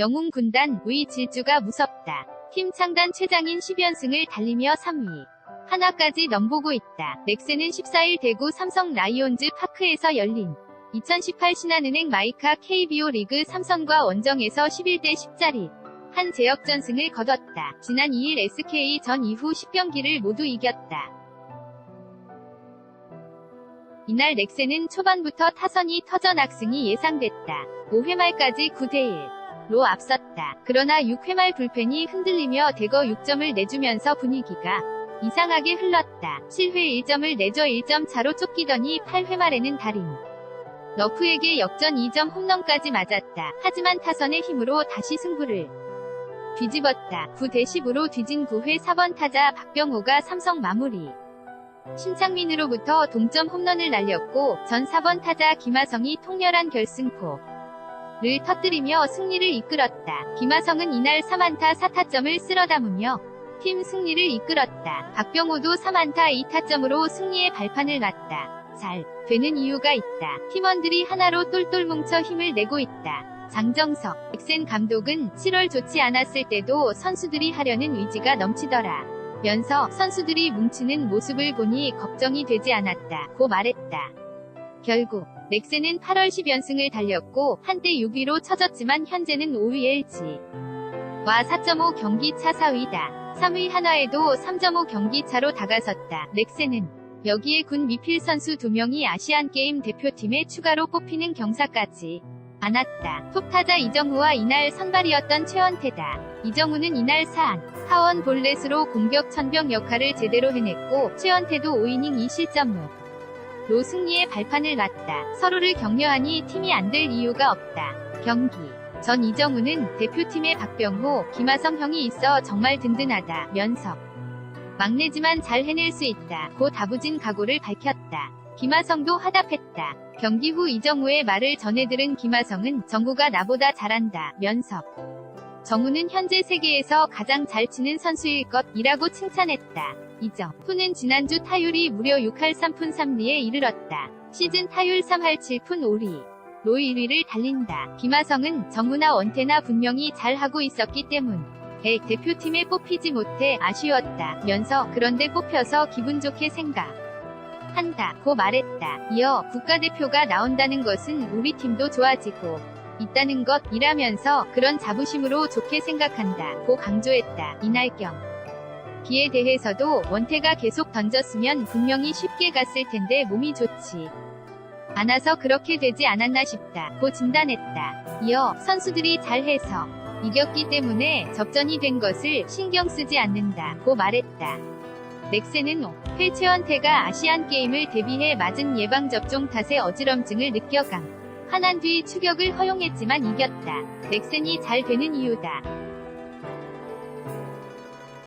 영웅 군단 의 질주가 무섭다. 팀 창단 최장인 10연승을 달리며 3위. 하나까지 넘보고 있다. 넥센은 14일 대구 삼성 라이온즈 파크에서 열린 2018 신한은행 마이카 KBO 리그 삼성과 원정에서 11대 10짜리 한 제역전승을 거뒀다. 지난 2일 SK 전 이후 10경기를 모두 이겼다. 이날 넥센은 초반부터 타선이 터져 낙승이 예상됐다. 5회 말까지 9대1 로 앞섰다. 그러나 6회 말 불펜이 흔들리며 대거 6점을 내주면서 분위기가 이상하게 흘렀다. 7회 1점을 내줘 1점 차로 쫓기더니 8회 말에는 달인. 러프에게 역전 2점 홈런까지 맞았다. 하지만 타선의 힘으로 다시 승부를 뒤집었다. 9대 10으로 뒤진 9회 4번 타자 박병호가 삼성 마무리. 신창민으로부터 동점 홈런을 날렸고 전 4번 타자 김하성이 통렬한 결승포 를 터뜨리며 승리를 이끌었다. 김하성은 이날 3안타 4타점을 쓸어 담으며 팀 승리를 이끌었다. 박병호도 3안타 2타점으로 승리의 발판을 놨다. 잘 되는 이유가 있다. 팀원들이 하나로 똘똘 뭉쳐 힘을 내고 있다. 장정석, 엑센 감독은 7월 좋지 않았을 때도 선수들이 하려는 의지가 넘치더라. 면서 선수들이 뭉치는 모습을 보니 걱정이 되지 않았다. 고 말했다. 결국 넥센은 8월 10연승을 달렸고 한때 6위로 쳐졌지만 현재는 5위 LG. 와 4.5 경기 차 4위다. 3위 한화에도 3.5 경기 차로 다가섰다. 넥센은 여기에 군 미필 선수 2명이 아시안게임 대표팀에 추가로 뽑히는 경사까지 안았다. 톱타자 이정우와 이날 선발이었던 최원태다. 이정우는 이날 사안, 하원 볼넷으로 공격 천병 역할을 제대로 해냈고 최원태도 5이닝 2실점으로 승리의 발판을 놨다. 서로를 격려하니 팀이 안 될 이유가 없다. 경기 전 이정우는 대표팀의 박병호, 김하성 형이 있어 정말 든든하다. 면석 막내지만 잘 해낼 수 있다. 고 다부진 각오를 밝혔다. 김하성도 화답했다. 경기 후 이정우의 말을 전해 들은 김하성은 정우가 나보다 잘한다. 면석 정우는 현재 세계에서 가장 잘 치는 선수일 것이라고 칭찬했다. 이정 후는 지난주 타율이 무려 6할 3푼 3리에 이르렀다. 시즌 타율 3할 7푼 5리. 로 1위를 달린다. 김하성은 정우나 원태나 분명히 잘하고 있었기 때문. 에 대표팀에 뽑히지 못해 아쉬웠다. 면서 그런데 뽑혀서 기분 좋게 생각. 한다. 고 말했다. 이어 국가대표가 나온다는 것은 우리 팀도 좋아지고 있다는 것이라면서 그런 자부심으로 좋게 생각한다. 고 강조했다. 이날경. 기에 대해서도 원태가 계속 던졌으면 분명히 쉽게 갔을 텐데 몸이 좋지. 않아서 그렇게 되지 않았나 싶다. 고 진단했다. 이어 선수들이 잘해서 이겼기 때문에 접전이 된 것을 신경 쓰지 않는다. 고 말했다. 넥센은 회 최원태가 아시안 게임을 대비해 맞은 예방 접종 탓에 어지럼증을 느껴감. 화난 뒤 추격을 허용했지만 이겼다. 넥센이 잘 되는 이유다.